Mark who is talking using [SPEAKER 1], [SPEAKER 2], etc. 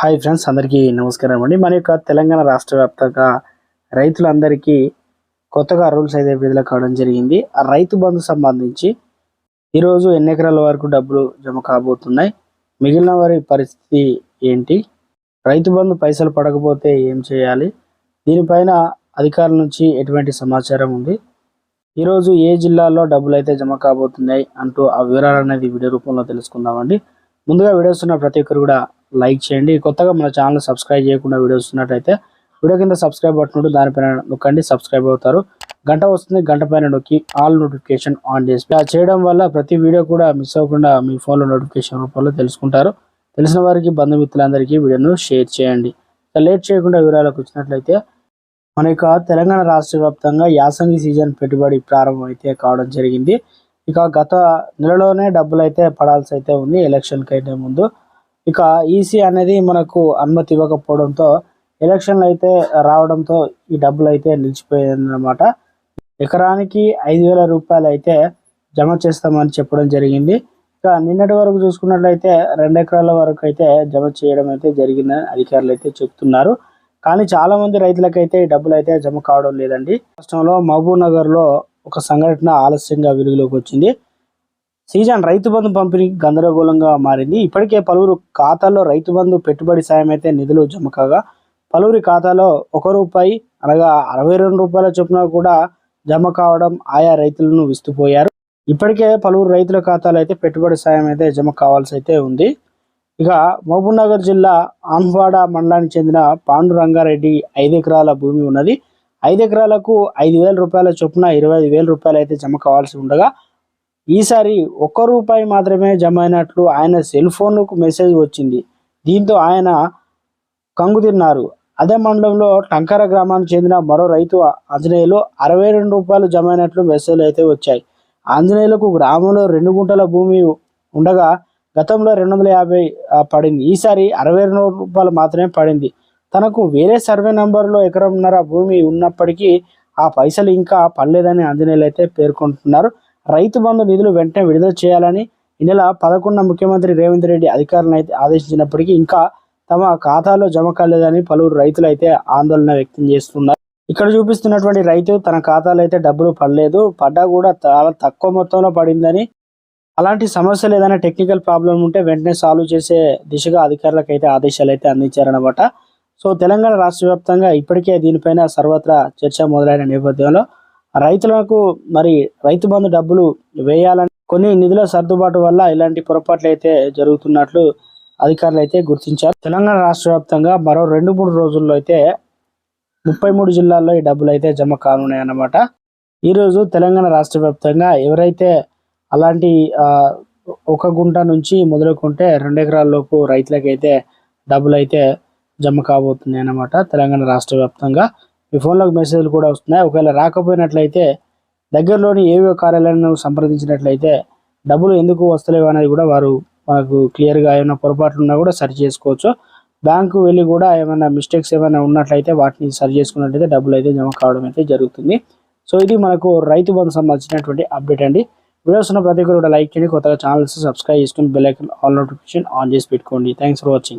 [SPEAKER 1] Hi friends అందరికీ నమస్కారం అండి. మన యొక్క తెలంగాణ రాష్ట్ర వ్యాప్తంగా రైతులందరికీ కొత్తగా రూల్స్ అయితే విడుదల కావడం జరిగింది. ఆ రైతు బంధు సంబంధించి ఈరోజు ఎన్ని ఎకరాల వరకు డబ్బులు జమ కాబోతున్నాయి? మిగిలిన వారి పరిస్థితి ఏంటి? రైతు బంధు పైసలు పడకపోతే ఏం చేయాలి? దీనిపైన అధికారుల నుంచి ఎటువంటి సమాచారం ఉంది? ఈరోజు ఏ జిల్లాలో డబ్బులు అయితే జమ కాబోతున్నాయి అంటూ ఆ వివరాలు అనేది వీడియో రూపంలో తెలుసుకుందామండి. ముందుగా వీడియోస్ ఉన్న ప్రతి ఒక్కరు కూడా లైక్ చేయండి. కొత్తగా మన ఛానల్ సబ్స్క్రైబ్ చేయకుండా వీడియోస్ వస్తున్నట్లయితే వీడియో కింద సబ్స్క్రైబ్ బటన్ ఉంటుంది దానిపైన నొక్కండి సబ్స్క్రైబ్ అవుతారు. గంట వస్తుంది గంట పైన నొక్కి ఆల్ నోటిఫికేషన్ ఆన్ చేసి ఇలా చేయడం వల్ల ప్రతి వీడియో కూడా మిస్ అవ్వకుండా మీ ఫోన్లో నోటిఫికేషన్ రూపంలో తెలుసుకుంటారు. తెలిసిన వారికి బంధుమిత్రులందరికీ వీడియోను షేర్ చేయండి. లేట్ చేయకుండా వివరాలకు వచ్చినట్లయితే మన యొక్క తెలంగాణ రాష్ట్ర వ్యాప్తంగా యాసంగి సీజన్ పెట్టుబడి ప్రారంభం అయితే కావడం జరిగింది. ఇక గత నెలలోనే డబ్బులు అయితే పడాల్సి అయితే ఉంది. ఎలక్షన్కి అయితే ముందు ఇక ఈసీ అనేది మనకు అనుమతి ఇవ్వకపోవడంతో ఎలక్షన్లు అయితే రావడంతో ఈ డబ్బులు అయితే నిలిచిపోయిందన్నమాట. ఎకరానికి ఐదు వేల రూపాయలు అయితే జమ చేస్తామని చెప్పడం జరిగింది. ఇక నిన్నటి వరకు చూసుకున్నట్లయితే రెండు ఎకరాల వరకు అయితే జమ చేయడం అయితే జరిగిందని అధికారులు అయితే చెప్తున్నారు. కానీ చాలా మంది రైతులకైతే ఈ డబ్బులు అయితే జమ కావడం లేదండి. రాష్ట్రంలో మహబూబ్ నగర్లో ఒక సంఘటన ఆలస్యంగా వెలుగులోకి వచ్చింది. సీజన్ రైతు బంధు పంపిణీ గందరగోళంగా మారింది. ఇప్పటికే పలువురు ఖాతాల్లో రైతు బంధు పెట్టుబడి సాయం అయితే నిధులు జమ కాగా పలువురి ఖాతాలో ఒక రూపాయి అనగా అరవై రెండు రూపాయల చొప్పున కూడా జమ కావడం ఆయా రైతులను విస్తుపోయారు. ఇప్పటికే పలువురు రైతుల ఖాతాలో అయితే పెట్టుబడి సాయం అయితే జమ కావాల్సి అయితే ఉంది. ఇక మహబూబ్నగర్ జిల్లా ఆన్వాడ మండలానికి చెందిన పాండు రంగారెడ్డి ఐదు ఎకరాల భూమి ఉన్నది. ఐదు ఎకరాలకు ఐదు వేల రూపాయల చొప్పున ఇరవై ఐదు వేల రూపాయలు అయితే జమ కావాల్సి ఉండగా ఈసారి ఒక్క రూపాయి మాత్రమే జమ అయినట్లు ఆయన సెల్ ఫోన్కు మెసేజ్ వచ్చింది. దీంతో ఆయన కంగు తిన్నారు అదే మండలంలో టంకర గ్రామానికి చెందిన మరో రైతు ఆంజనేయులు అరవై రెండు రూపాయలు జమ అయినట్లు మెసేజ్లు అయితే వచ్చాయి. ఆంజనేయులకు గ్రామంలో రెండు గుంటల భూమి ఉండగా గతంలో రెండు వందల యాభై పడింది. ఈసారి అరవై రెండు రూపాయలు మాత్రమే పడింది. తనకు వేరే సర్వే నంబర్లో ఎకరంన్నర భూమి ఉన్నప్పటికీ ఆ పైసలు ఇంకా పడలేదని ఆంజనేయులు అయితే పేర్కొంటున్నారు. రైతు బంధు నిధులు వెంటనే విడుదల చేయాలని ఈ నెల పదకొండున ముఖ్యమంత్రి రేవంత్ రెడ్డి అధికారులను అయితే ఆదేశించినప్పటికీ ఇంకా తమ ఖాతాలో జమ కాలేదని పలువురు రైతులు అయితే ఆందోళన వ్యక్తం చేస్తున్నారు. ఇక్కడ చూపిస్తున్నటువంటి రైతు తన ఖాతాలో అయితే డబ్బులు పడలేదు. పడ్డా కూడా చాలా తక్కువ మొత్తంలో పడిందని. అలాంటి సమస్యలు ఏదైనా టెక్నికల్ ప్రాబ్లం ఉంటే వెంటనే సాల్వ్ చేసే దిశగా అధికారులకు అయితే ఆదేశాలు అయితే అందించారనమాట సో తెలంగాణ రాష్ట్ర వ్యాప్తంగా ఇప్పటికే దీనిపైన సర్వత్రా చర్చ మొదలైన నేపథ్యంలో రైతులకు మరి రైతు బంధు డబ్బులు వేయాలని కొన్ని నిధుల సర్దుబాటు వల్ల ఇలాంటి పొరపాట్లు అయితే జరుగుతున్నట్లు అధికారులు అయితే గుర్తించారు. తెలంగాణ రాష్ట్ర వ్యాప్తంగా మరో రెండు మూడు రోజుల్లో అయితే ముప్పై మూడు జిల్లాల్లో ఈ డబ్బులు అయితే జమ కానున్నాయి అన్నమాట ఈరోజు తెలంగాణ రాష్ట్ర వ్యాప్తంగా ఎవరైతే అలాంటి ఒక గుంట నుంచి మొదలుకుంటే రెండు ఎకరాల్లోపు రైతులకైతే డబ్బులు అయితే జమ కాబోతున్నాయి అన్నమాట తెలంగాణ రాష్ట్ర వ్యాప్తంగా. మీ ఫోన్లోకి మెసేజ్లు కూడా వస్తున్నాయి. ఒకవేళ రాకపోయినట్లయితే దగ్గరలోని ఏవో కార్యాలయాలను సంప్రదించినట్లయితే డబ్బులు ఎందుకు వస్తలేవు అనేది కూడా వారు మనకు క్లియర్గా ఏమైనా పొరపాట్లు ఉన్నా కూడా సరి చేసుకోవచ్చు. బ్యాంకు వెళ్ళి కూడా ఏమైనా మిస్టేక్స్ ఏమైనా ఉన్నట్లయితే వాటిని సరి చేసుకున్నట్లయితే డబ్బులు అయితే జమ కావడం అయితే జరుగుతుంది. సో ఇది మనకు రైతు బంధు సంబంధించినటువంటి అప్డేట్ అండి. వీడియోస్ ఉన్న ప్రతి ఒక్కరు కూడా లైక్ చేయండి. కొత్తగా ఛానల్స్ సబ్స్క్రైబ్ చేసుకుని bell icon all notification on చేసి పెట్టుకోండి. Thanks for watching